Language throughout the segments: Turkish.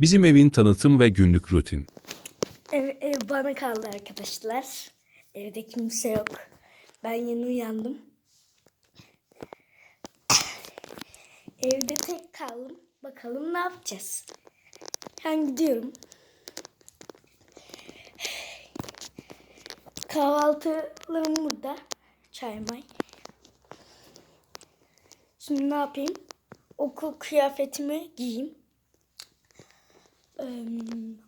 Bizim evin tanıtım ve günlük rutin. Ev, ev bana kaldı arkadaşlar. Evde kimse yok. Ben yeni uyandım. Evde tek kaldım. Bakalım ne yapacağız. Ben gidiyorum. Kahvaltılarım burada. Çay may. Şimdi ne yapayım? Okul kıyafetimi giyeyim.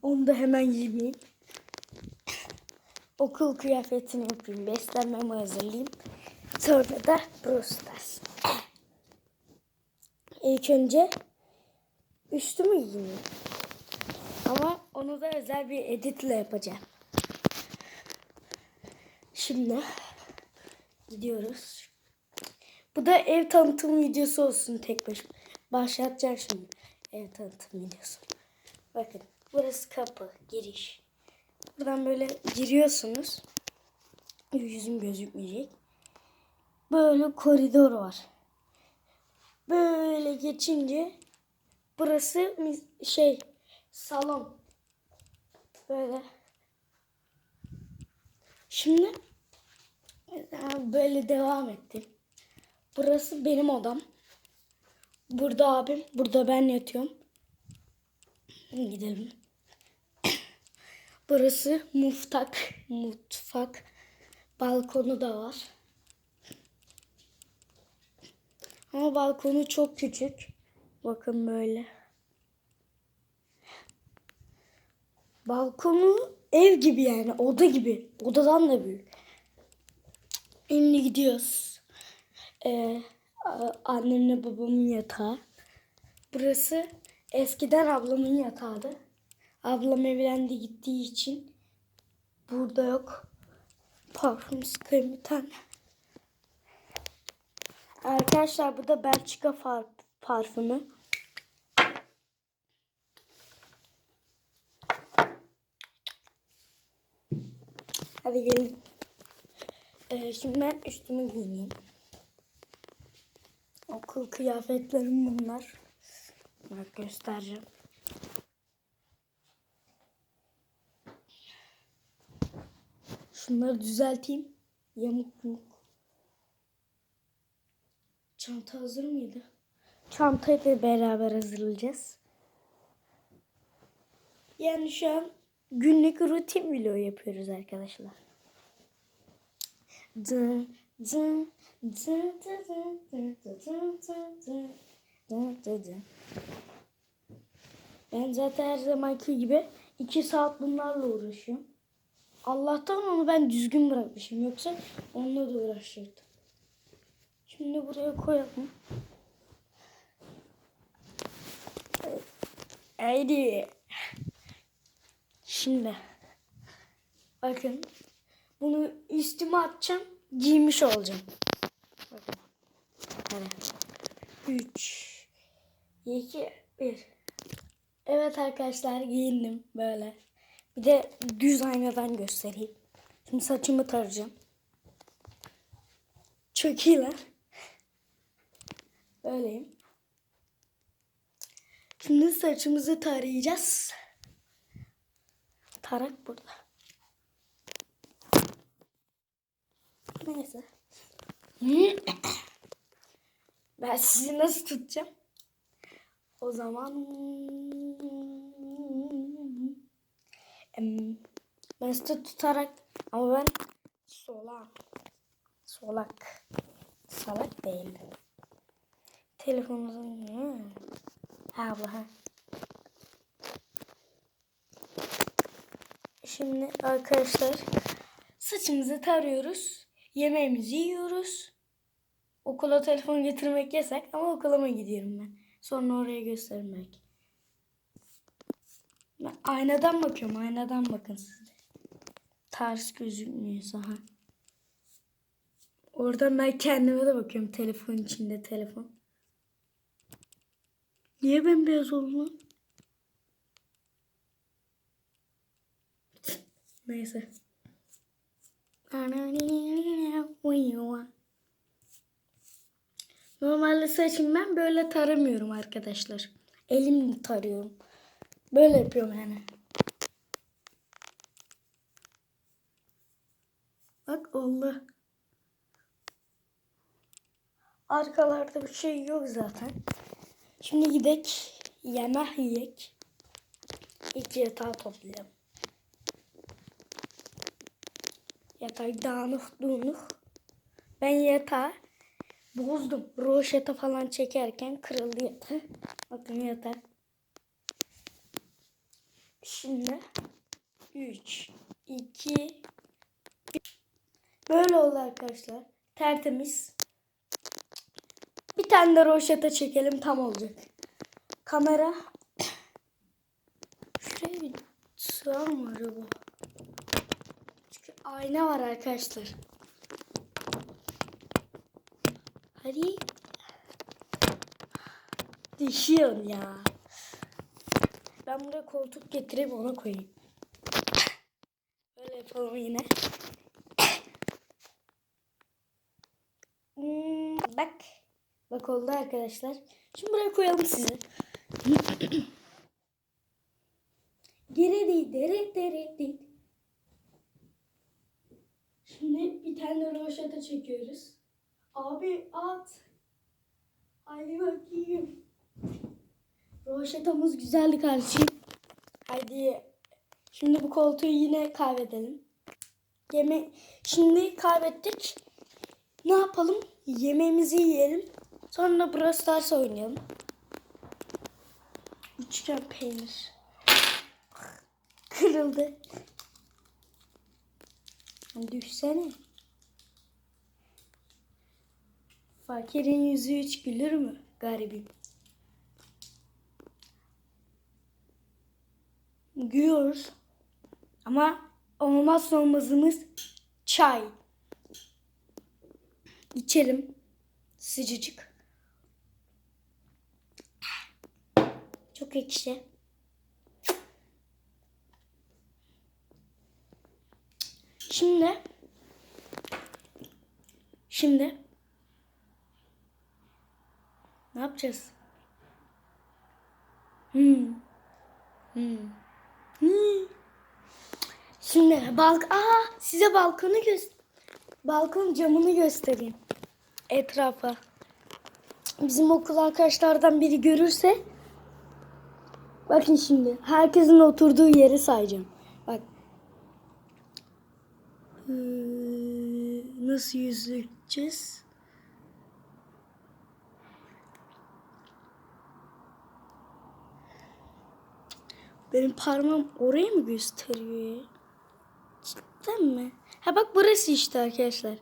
Onu da hemen giymeyeyim. Okul kıyafetini yapayım. Beslenmemi hazırlayayım. Sonra da Brawl Stars. İlk önce üstümü giyeyim. Ama onu da özel bir editle yapacağım. Şimdi gidiyoruz. Bu da ev tanıtım videosu olsun tek başıma. Başlatacağım şimdi ev tanıtım videosu. Bakın burası kapı, giriş. Buradan böyle giriyorsunuz. Yüzüm gözükmeyecek. Böyle koridor var. Böyle geçince burası şey salon. Böyle. Şimdi böyle devam ettim. Burası benim odam. Burada abim, burada ben yatıyorum. Gidelim. Burası mutfak, mutfak. Balkonu da var. Ama balkonu çok küçük. Bakın böyle. Balkonu ev gibi yani oda gibi. Odadan da büyük. Şimdi gidiyoruz. Ee, annemle babamın yatağı. Burası eskiden ablamın yatağıydı. Ablam evlendi gittiği için burada yok. Parfüm sıkayım bir tane. Arkadaşlar bu da Belçika far parfümü. Hadi gelin. Ee, şimdi ben üstümü giyineyim. Okul kıyafetlerim bunlar. Bak göstereceğim. Şunları düzelteyim. Yamuk yumuk. Çanta hazır mıydı? Çantayı da beraber hazırlayacağız. Yani şu an günlük rutin video yapıyoruz arkadaşlar. Dın, dın, dın, dın, dın, dın, dın, dın, dın, dın, dın. Ben zaten her zamanki gibi iki saat bunlarla uğraşıyorum. Allah'tan onu ben düzgün bırakmışım. Yoksa onunla da uğraşırdım. Şimdi buraya koyalım. Haydi. Şimdi. Bakın. Bunu üstüme atacağım. Giymiş olacağım. Bakın. Hadi. 3 2 1 Evet arkadaşlar giyindim böyle. Bir de düz aynadan göstereyim. Şimdi saçımı tarayacağım. Çok iyiler. Böyleyim. Şimdi saçımızı tarayacağız. Tarak burada. Neyse. Ben sizi nasıl tutacağım? O zaman ben sizi tutarak ama ben solak. Solak. Salak değil. Telefonunuzun Hmm. Ha bu ha. Şimdi arkadaşlar saçımızı tarıyoruz. Yemeğimizi yiyoruz. Okula telefon getirmek yasak ama okula mı gidiyorum ben? Sonra oraya göstermek. Ben aynadan bakıyorum. Aynadan bakın siz de. Ters gözükmüyor ha. Oradan ben kendime de bakıyorum. Telefon içinde telefon. Niye bembeyaz oldu lan? Neyse. Normalde saçımı ben böyle taramıyorum arkadaşlar. Elimle tarıyorum. Böyle yapıyorum yani. Bak oldu. Arkalarda bir şey yok zaten. Şimdi gidek yemek yiyek. İlk yatağı toplayalım. Yatak dağınık dağınık. Ben yatağı bozdum. Roşeta falan çekerken kırıldı yatak. Bakın yatak. Şimdi 3, 2, 1. Böyle oldu arkadaşlar. Tertemiz. Bir tane de roşeta çekelim tam olacak. Kamera. Şuraya bir sığar mı acaba? Çünkü ayna var arkadaşlar. Hadi. Düşüyorsun ya. Ben buraya koltuk getireyim ona koyayım. Böyle yapalım yine. Hmm, bak. Bak oldu arkadaşlar. Şimdi buraya koyalım sizi. Geri değil, dere dere. Şimdi bir tane roşata çekiyoruz. Abi at. Haydi bakayım. Roşetamız güzeldi kardeşim. Hadi. Şimdi bu koltuğu yine kaybedelim. Yeme Şimdi kaybettik. Ne yapalım? Yemeğimizi yiyelim. Sonra Brawl Stars oynayalım. Üçgen peynir. Kırıldı. Düşsene. Fakirin yüzü hiç gülür mü? Garibim. Gülüyoruz. Ama olmazsa olmazımız çay. İçelim. Sıcacık. Çok ekşi. Şimdi Şimdi ne yapacağız? Hmm. Hmm. Hmm. Şimdi balk Aa, size balkonu göster balkon camını göstereyim. Etrafa. Bizim okul arkadaşlardan biri görürse bakın şimdi herkesin oturduğu yeri sayacağım. Bak. Ee, nasıl yüzeceğiz? Benim parmağım orayı mı gösteriyor ya? Cidden mi? Ha bak burası işte arkadaşlar.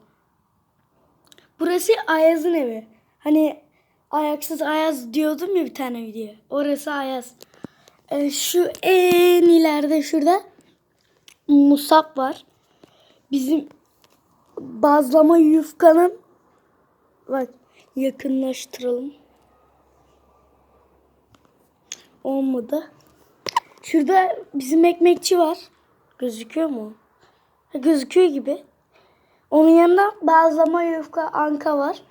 Burası Ayaz'ın evi. Hani ayaksız Ayaz diyordum ya bir tane video. Orası Ayaz. Ee, şu en ileride şurada Musab var. Bizim bazlama yufkanın bak yakınlaştıralım. Olmadı. Şurada bizim ekmekçi var. Gözüküyor mu? Gözüküyor gibi. Onun yanında bazlama yufka anka var.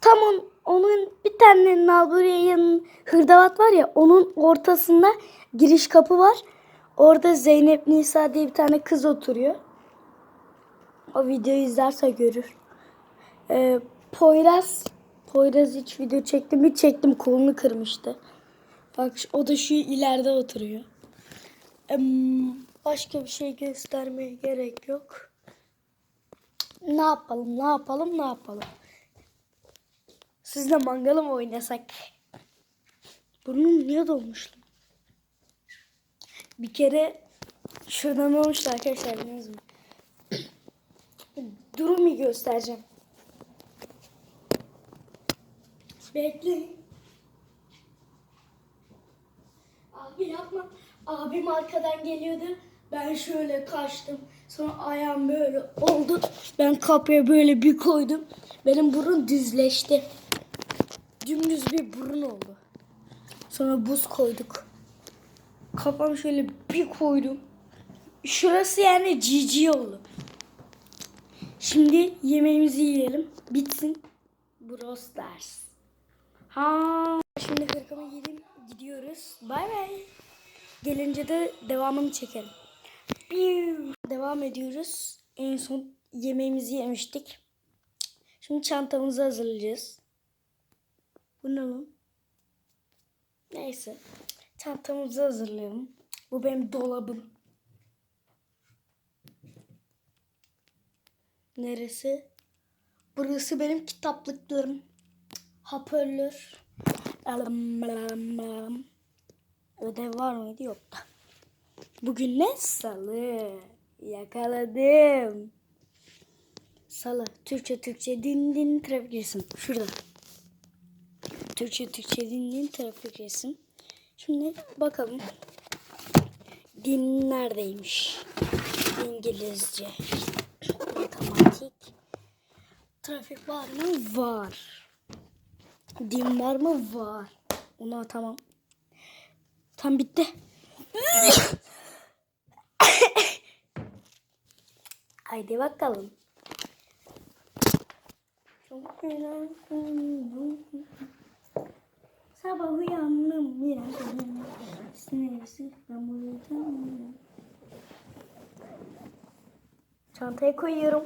Tam on, onun bir tane nalburiye yanın hırdavat var ya onun ortasında giriş kapı var. Orada Zeynep Nisa diye bir tane kız oturuyor. O videoyu izlerse görür. Ee, Poyraz Poyraz hiç video çektim mi çektim kolunu kırmıştı. Bak o da şu ileride oturuyor. Başka bir şey göstermeye gerek yok. Ne yapalım, ne yapalım, ne yapalım? Sizle mangala mı oynasak? Burnum niye dolmuş lan? Bir kere şuradan olmuştu arkadaşlar biliyorsunuz mu? Durumu göstereceğim. Bekleyin. Abi yapma. Abim arkadan geliyordu. Ben şöyle kaçtım. Sonra ayağım böyle oldu. Ben kapıya böyle bir koydum. Benim burun düzleşti. Dümdüz bir burun oldu. Sonra buz koyduk. Kafam şöyle bir koydum. Şurası yani cici oldu. Şimdi yemeğimizi yiyelim. Bitsin. Brawl Stars. Ha. Şimdi hırkamı giydim. Gidiyoruz. Bay bay. Gelince de devamını çekerim. Devam ediyoruz. En son yemeğimizi yemiştik. Şimdi çantamızı hazırlayacağız. Bu ne? Neyse. Çantamızı hazırlayalım. Bu benim dolabım. Neresi? Burası benim kitaplıklarım. Hoparlör. Alam, alam, alam. Ödev var mıydı? Yoktu. Bugün ne? Salı. Yakaladım. Salı. Türkçe Türkçe din din trafik resim. Şurada. Türkçe Türkçe din din trafik resim. Şimdi bakalım. Din neredeymiş? İngilizce. Matematik. Trafik var mı? Var. Din var mı? Var. Ona tamam. Tam bitti. Haydi bakalım. Çok güzel. Sabah uyandım biraz. Sinirsi hamurdan. Çantaya koyuyorum.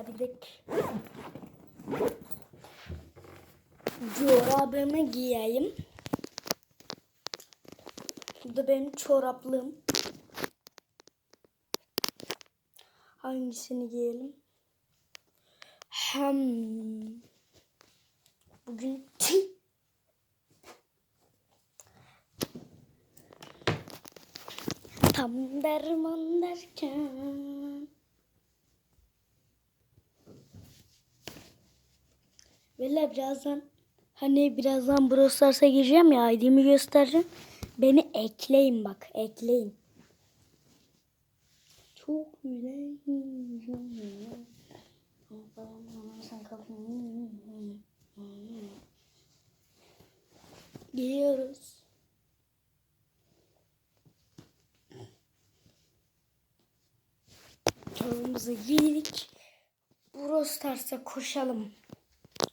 Hadi gidelim. Çorabımı giyeyim. Bu da benim çoraplığım. Hangisini giyelim? Hem bugün tam derman derken Böyle birazdan hani birazdan Brawl Stars'a gireceğim ya ID'mi göstereceğim. Beni ekleyin bak ekleyin. Çok güzel. Geliyoruz. Çorabımızı giydik. Brawl Stars'a koşalım.